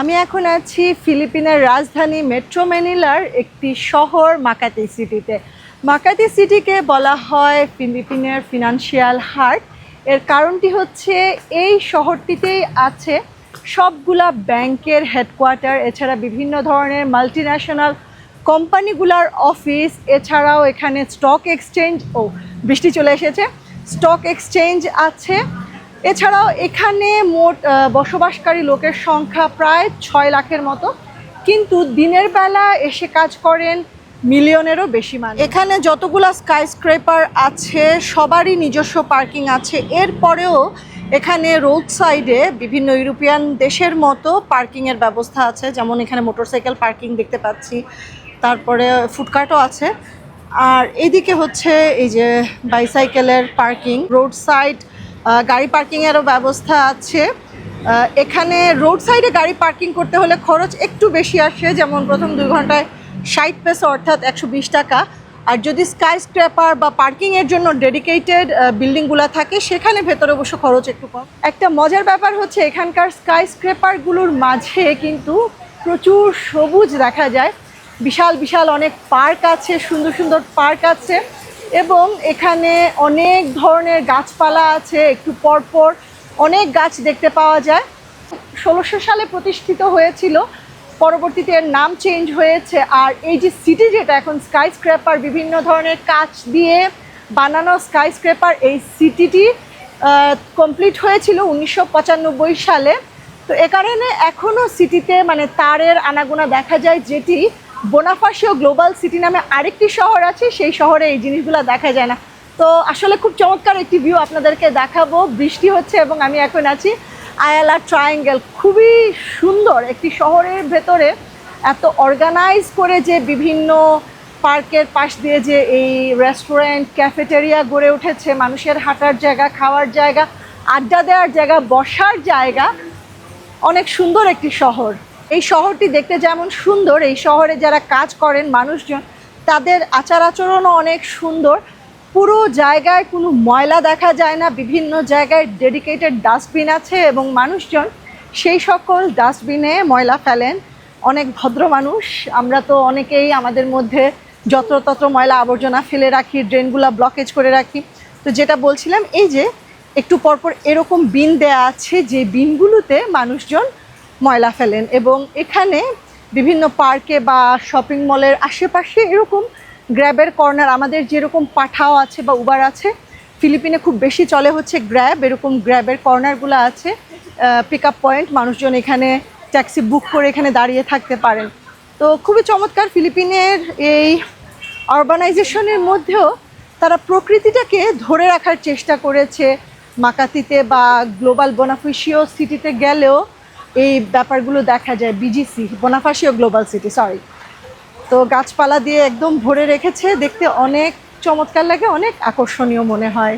আমি এখন আছি ফিলিপিনের রাজধানী মেট্রো ম্যানিলার একটি শহর, মাকাতি সিটিতে। মাকাতি সিটিকে বলা হয় ফিলিপিনের ফিনান্সিয়াল হার্ট। এর কারণটি হচ্ছে এই শহরটিতেই আছে সবগুলা ব্যাংকের হেডকোয়ার্টার, এছাড়া বিভিন্ন ধরনের মাল্টি ন্যাশনাল কোম্পানিগুলার অফিস, এছাড়াও এখানে স্টক এক্সচেঞ্জ, ও বৃষ্টি চলে এসেছে। স্টক এক্সচেঞ্জ আছে। এছাড়াও এখানে মোট বসবাসকারী লোকের সংখ্যা প্রায় ছয় লাখের মতো। কিন্তু দিনের বেলা এসে কাজ করেন মিলিয়নেরও বেশি মানুষ। এখানে যতগুলা স্কাই স্ক্রেপার আছে, সবারই নিজস্ব পার্কিং আছে। এরপরেও এখানে রোড সাইডে বিভিন্ন ইউরোপিয়ান দেশের মতো পার্কিংয়ের ব্যবস্থা আছে। যেমন এখানে মোটরসাইকেল পার্কিং দেখতে পাচ্ছি। তারপরে ফুডকার্টও আছে। আর এদিকে হচ্ছে এই যে বাইসাইকেলের পার্কিং রোড সাইড গাড়ি পার্কিংয়েরও ব্যবস্থা আছে। এখানে রোড সাইডে গাড়ি পার্কিং করতে হলে খরচ একটু বেশি আসে, যেমন প্রথম দুই ঘন্টায় ষাট পেসো অর্থাৎ একশো বিশ টাকা। আর যদি স্কাই স্ক্র্যাপার বা পার্কিংয়ের জন্য ডেডিকেটেড বিল্ডিংগুলো থাকে, সেখানে ভেতরে অবশ্য খরচ একটু কম। একটা মজার ব্যাপার হচ্ছে, এখানকার স্কাই স্ক্র্যাপারগুলোর মাঝে কিন্তু প্রচুর সবুজ দেখা যায়। বিশাল বিশাল অনেক পার্ক আছে, সুন্দর সুন্দর পার্ক আছে। এবং এখানে অনেক ধরনের গাছপালা আছে, একটু পরপর অনেক গাছ দেখতে পাওয়া যায়। ষোলোশো সালে প্রতিষ্ঠিত হয়েছিল, পরবর্তীতে এর নাম চেঞ্জ হয়েছে, আর এই যে সিটি যেটা এখন স্কাই স্ক্র্যাপার বিভিন্ন ধরনের কাচ দিয়ে বানানো স্কাই স্ক্র্যাপার এই সিটিটি কমপ্লিট হয়েছিল উনিশশো পঁচানব্বই সালে। তো এ কারণে এখনও সিটিতে মানে তারের আনাগোনা দেখা যায়, যেটি বোনাফাসিও গ্লোবাল সিটি নামে আরেকটি শহর আছে, সেই শহরে এই জিনিসগুলো দেখা যায় না। তো আসলে খুব চমৎকার একটি ভিউ আপনাদেরকে দেখাবো। বৃষ্টি হচ্ছে এবং আমি এখন আছি আয়ালা ট্রায়াঙ্গেল। খুবই সুন্দর একটি শহরের ভেতরে এত অর্গানাইজ করে যে বিভিন্ন পার্কের পাশ দিয়ে যে এই রেস্টুরেন্ট ক্যাফেটেরিয়া গড়ে উঠেছে। মানুষের হাঁটার জায়গা, খাওয়ার জায়গা, আড্ডা দেওয়ার জায়গা, বসার জায়গা। অনেক সুন্দর একটি শহর। এই শহরটি দেখতে যেমন সুন্দর, এই শহরে যারা কাজ করেন মানুষজন, তাদের আচার আচরণও অনেক সুন্দর। পুরো জায়গায় কোনো ময়লা দেখা যায় না, বিভিন্ন জায়গায় ডেডিকেটেড ডাস্টবিন আছে এবং মানুষজন সেই সকল ডাস্টবিনে ময়লা ফেলেন। অনেক ভদ্র মানুষ, আমরা তো অনেকেই আমাদের মধ্যে যত্রতত্র ময়লা আবর্জনা ফেলে রাখি ড্রেনগুলো ব্লকেজ করে রাখি। তো যেটা বলছিলাম, এই যে একটু পরপর এরকম বিন দেয়া আছে, যে বিনগুলোতে মানুষজন ময়লা ফেলেন এবং এখানে বিভিন্ন পার্কে বা শপিং মলের আশেপাশে এরকম গ্র্যাবের কর্নার, আমাদের যেরকম পাঠাও আছে বা উবার আছে, ফিলিপিনে খুব বেশি চলে হচ্ছে গ্র্যাব, এরকম গ্র্যাবের কর্নারগুলো আছে পিক আপ পয়েন্ট মানুষজন এখানে ট্যাক্সি বুক করে এখানে দাঁড়িয়ে থাকতে পারেন। তো খুবই চমৎকার ফিলিপিনের এই অরবানাইজেশনের মধ্যেও তারা প্রকৃতিটাকে ধরে রাখার চেষ্টা করেছে। মাকাতিতে বা গ্লোবাল বোনাফিসিও সিটিতে গেলেও এই ব্যাপারগুলো দেখা যায় BGC Bonifacio Global City sorry তো গাছপালা দিয়ে একদম ভরে রেখেছে, দেখতে অনেক চমৎকার লাগে, অনেক আকর্ষণীয় মনে হয়।